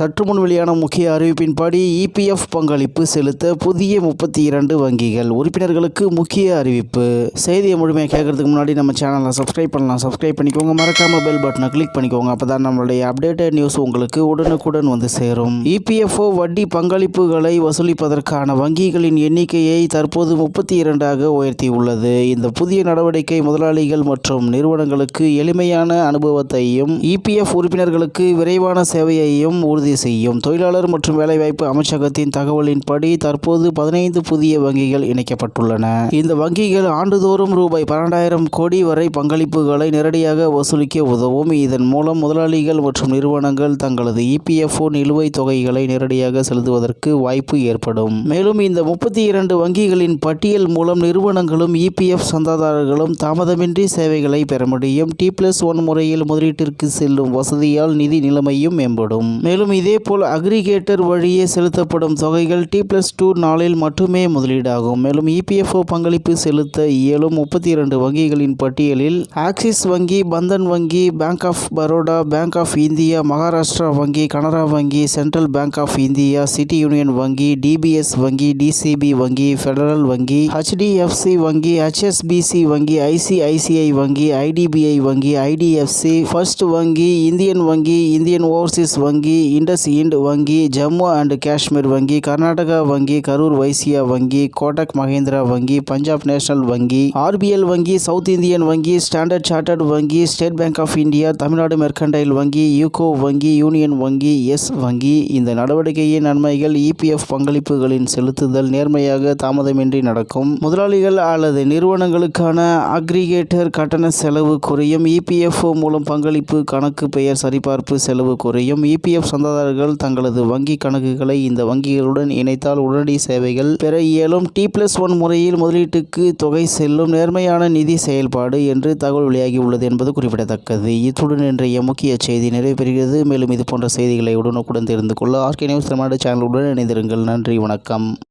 சற்று முன் வெளியான முக்கிய அறிவிப்பின்படி இபிஎஃப் பங்களிப்பு செலுத்த புதிய முப்பத்தி இரண்டு வங்கிகள் உறுப்பினர்களுக்கு முக்கிய அறிவிப்பு. செய்தியை முழுமையாக கேட்கறதுக்கு முன்னாடி நம்ம சேனலை சப்ஸ்கிரைப் பண்ணலாம். சப்ஸ்கிரைப் பண்ணிக்கோங்க. மறக்காம பெல் பட்டனை கிளிக் பண்ணிக்கோங்க. அப்பதான் நம்மளுடைய அப்டேட்டட் நியூஸ் உங்களுக்கு உடனுக்குடன் வந்து சேரும். இபிஎஃப்ஓ வட்டி பங்களிப்புகளை வசூலிப்பதற்கான வங்கிகளின் எண்ணிக்கையை தற்போது முப்பத்தி இரண்டாக உயர்த்தியுள்ளது இந்த புதிய நடவடிக்கை முதலாளிகள் மற்றும் நிறுவனங்களுக்கு எளிமையான அனுபவத்தையும் இபிஎஃப் உறுப்பினர்களுக்கு விரைவான சேவையையும் உறுதி செய்யும். தொழிலாளர் மற்றும் வேலைவாய்ப்பு அமைச்சகத்தின் தகவலின்படி தற்போது பதினைந்து புதிய வங்கிகள் இணைக்கப்பட்டுள்ளன. இந்த வங்கிகள் ஆண்டுதோறும் ரூபாய் பன்னெண்டாயிரம் கோடி வரை பங்களிப்புகளை நேரடியாக வசூலிக்க உதவும். இதன் மூலம் முதலாளிகள் மற்றும் நிறுவனங்கள் தங்களது இபிஎஃப்ஓ நிலுவைத் தொகைகளை நேரடியாக செலுத்துவதற்கு வாய்ப்பு ஏற்படும். மேலும் இந்த முப்பத்தி இரண்டு வங்கிகளின் பட்டியல் மூலம் நிறுவனங்களும் இபிஎஃப் சந்தாதாரர்களும் தாமதமின்றி சேவைகளை பெற முடியும். டி பிளஸ் ஒன் முறையில் முதலீட்டிற்கு செல்லும் வசதியால் நிதி நிலைமையும் மேம்படும். மேலும் இதேபோல் அக்ரிகேட்டர் வழியே செலுத்தப்படும் தொகைகள் டி பிளஸ் டூ நாளில் மட்டுமே முதலீடாகும். மேலும் இபிஎஃப்ஓ பங்களிப்பு செலுத்த இயலும் முப்பத்தி இரண்டு வங்கிகளின் பட்டியலில் ஆக்சிஸ் வங்கி பந்தன் வங்கி Bank of Baroda Bank of India Maharashtra வங்கி கனரா வங்கி Central Bank of India City Union வங்கி டிபிஎஸ் வங்கி டிசிபி வங்கி ஃபெடரல் வங்கி ஹெச்டிஎஃப்சி வங்கி ஹெச்எஸ்பிசி வங்கி ஐசிஐசிஐ வங்கி ஐடிபிஐ வங்கி ஐடிஎஃப்சி ஃபர்ஸ்ட் வங்கி இந்தியன் வங்கி இந்தியன் ஓவர்சீஸ் வங்கி இண்டஸ் இண்ட் வங்கி ஜம்மு அண்ட் காஷ்மீர் வங்கி கர்நாடகா வங்கி கரூர் வைசியா வங்கி கோட்டக் மஹேந்திரா வங்கி பஞ்சாப் நேஷனல் வங்கி ஆர்பிஎல் வங்கி சவுத் இந்தியன் வங்கி ஸ்டாண்டர்ட் சார்ட்டர்ட் வங்கி State Bank of India Tamil Nadu Mercantile வங்கி யூகோ வங்கி யூனியன் வங்கி எஸ் வங்கி. இந்த நடவடிக்கையின் நன்மைகள் இபிஎஃப் பங்களிப்புகளின் செலுத்துதல் நேர்மையாக தாமதமின்றி நடக்கும். முதலாளிகள் அல்லது நிறுவனங்களுக்கான அக்ரிகேட்டர் கட்டண செலவு குறையும். இபிஎஃப்ஓ மூலம் பங்களிப்பு கணக்கு பெயர் சரிபார்ப்பு செலவு குறையும். இபிஎஃப் சந்தாதாரர்கள் தங்களது வங்கி கணக்குகளை இந்த வங்கிகளுடன் இணைத்தால் உடனடி சேவைகள் பெற இயலும். டி பிளஸ் ஒன் முறையில் முதலீட்டுக்கு தொகை செல்லும் நேர்மையான நிதி செயல்பாடு என்று தகவல் வெளியாகி உள்ளது என்பது குறிப்பிடத்தக்கது. இத்துடன் இன்றைய முக்கிய செய்தி நிறைவு பெறுகிறது மேலும் இது போன்ற செய்திகளை உடனுக்குடன் தெரிந்து கொள்ள ஆர்கே நியூஸ் தமிழ்நாடு சேனலுடன் இணைந்திருங்கள். நன்றி வணக்கம்.